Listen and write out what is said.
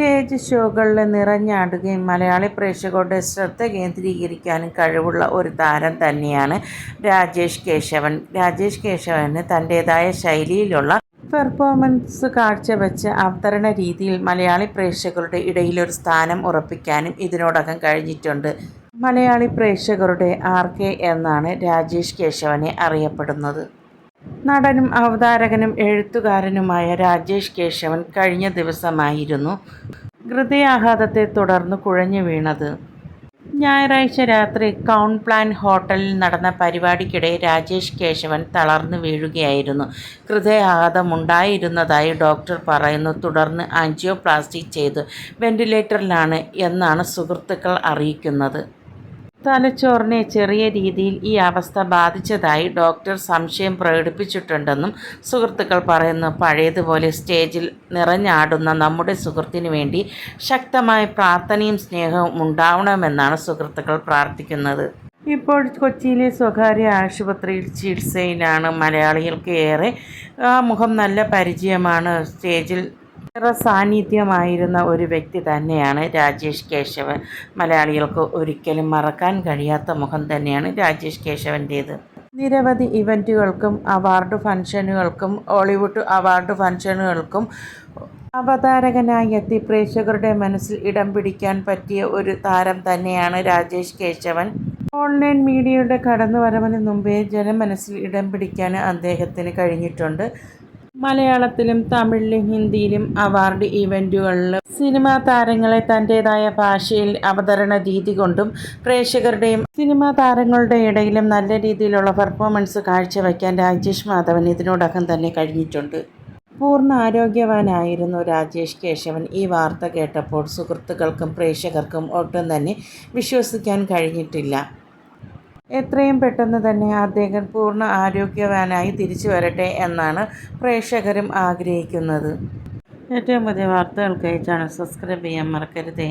Stage ഷോകളിൽ നിറഞ്ഞാടുകയും മലയാളി പ്രേക്ഷകരുടെ ശ്രദ്ധ കേന്ദ്രീകരിക്കാനും കഴിവുള്ള ഒരു താരം തന്നെയാണ് രാജേഷ് കേശവൻ. രാജേഷ് കേശവന് തന്റേതായ ശൈലിയിലുള്ള പെർഫോമൻസ് കാഴ്ചവെച്ച് അവതരണ രീതിയിൽ മലയാളി പ്രേക്ഷകരുടെ ഇടയിലൊരു സ്ഥാനം ഉറപ്പിക്കാനും ഇതിനോടകം കഴിഞ്ഞിട്ടുണ്ട്. മലയാളി പ്രേക്ഷകരുടെ ആർ കെ എന്നാണ് രാജേഷ് കേശവനെ അറിയപ്പെടുന്നത്. നടനും അവതാരകനും എഴുത്തുകാരനുമായ രാജേഷ് കേശവൻ കഴിഞ്ഞ ദിവസമായിരുന്നു ഹൃദയാഘാതത്തെ തുടർന്ന് കുഴഞ്ഞു വീണത്. ഞായറാഴ്ച രാത്രി കൗൺ പ്ലാൻ ഹോട്ടലിൽ നടന്ന പരിപാടിക്കിടെ രാജേഷ് കേശവൻ തളർന്നു വീഴുകയായിരുന്നു. ഹൃദയാഘാതമുണ്ടായിരുന്നതായി ഡോക്ടർ പറയുന്നു. തുടർന്ന് ആൻജിയോപ്ലാസ്റ്റി ചെയ്ത്. വെന്റിലേറ്ററിലാണ് എന്നാണ് സുഹൃത്തുക്കൾ അറിയിക്കുന്നത്. തലച്ചോറിനെ ചെറിയ രീതിയിൽ ഈ അവസ്ഥ ബാധിച്ചതായി ഡോക്ടർ സംശയം പ്രകടിപ്പിച്ചിട്ടുണ്ടെന്നും സുഹൃത്തുക്കൾ പറയുന്നു. പഴയതുപോലെ സ്റ്റേജിൽ നിറഞ്ഞാടുന്ന നമ്മുടെ സുഹൃത്തിനു വേണ്ടി ശക്തമായ പ്രാർത്ഥനയും സ്നേഹവും ഉണ്ടാവണമെന്നാണ് സുഹൃത്തുക്കൾ പ്രാർത്ഥിക്കുന്നത്. ഇപ്പോൾ കൊച്ചിയിലെ സ്വകാര്യ ആശുപത്രിയിൽ ചികിത്സയിലാണ് മലയാളികൾക്ക് ഏറെ ആ മുഖം നല്ല പരിചയമാണ് സ്റ്റേജിൽ ഏറെ സാന്നിധ്യമായിരുന്ന ഒരു വ്യക്തി തന്നെയാണ് രാജേഷ് കേശവൻ. മലയാളികൾക്ക് ഒരിക്കലും മറക്കാൻ കഴിയാത്ത മുഖം തന്നെയാണ് രാജേഷ് കേശവന്റേത്. നിരവധി ഇവന്റുകൾക്കും അവാർഡ് ഫംഗ്ഷനുകൾക്കും ഹോളിവുഡ് അവാർഡ് ഫംഗ്ഷനുകൾക്കും അവതാരകനായി എത്തി. പ്രേക്ഷകരുടെ മനസ്സിൽ ഇടം പിടിക്കാൻ പറ്റിയ ഒരു താരം തന്നെയാണ് രാജേഷ് കേശവൻ. ഓൺലൈൻ മീഡിയയുടെ കടന്നുവരവിന് മുമ്പേ ജനമനസ്സിൽ ഇടം പിടിക്കാൻ അദ്ദേഹത്തിന് കഴിഞ്ഞിട്ടുണ്ട്. മലയാളത്തിലും തമിഴിലും ഹിന്ദിയിലും അവാർഡ് ഇവന്റുകളിൽ സിനിമാ താരങ്ങളെ തന്റേതായ ഭാഷയിൽ അവതരണ രീതി കൊണ്ടും പ്രേക്ഷകരുടെയും സിനിമാ താരങ്ങളുടെ ഇടയിലും നല്ല രീതിയിലുള്ള പെർഫോമൻസ് കാഴ്ചവെക്കാൻ രാജേഷ് മാധവൻ ഇതിനോടകം തന്നെ കഴിഞ്ഞിട്ടുണ്ട്. പൂർണ ആരോഗ്യവാനായിരുന്നു രാജേഷ് കേശവൻ. ഈ വാർത്ത കേട്ടപ്പോൾ സുഹൃത്തുക്കൾക്കും പ്രേക്ഷകർക്കും ഒട്ടും തന്നെ വിശ്വസിക്കാൻ കഴിഞ്ഞിട്ടില്ല. എത്രയും പെട്ടെന്ന് തന്നെ അദ്ദേഹം പൂർണ ആരോഗ്യവാനായി തിരിച്ചു വരട്ടെ എന്നാണ് പ്രേക്ഷകരും ആഗ്രഹിക്കുന്നത്. ഏറ്റവും പുതിയ വാർത്തകൾക്കായി ചാനൽ സബ്സ്ക്രൈബ് ചെയ്യാൻ മറക്കരുതേ.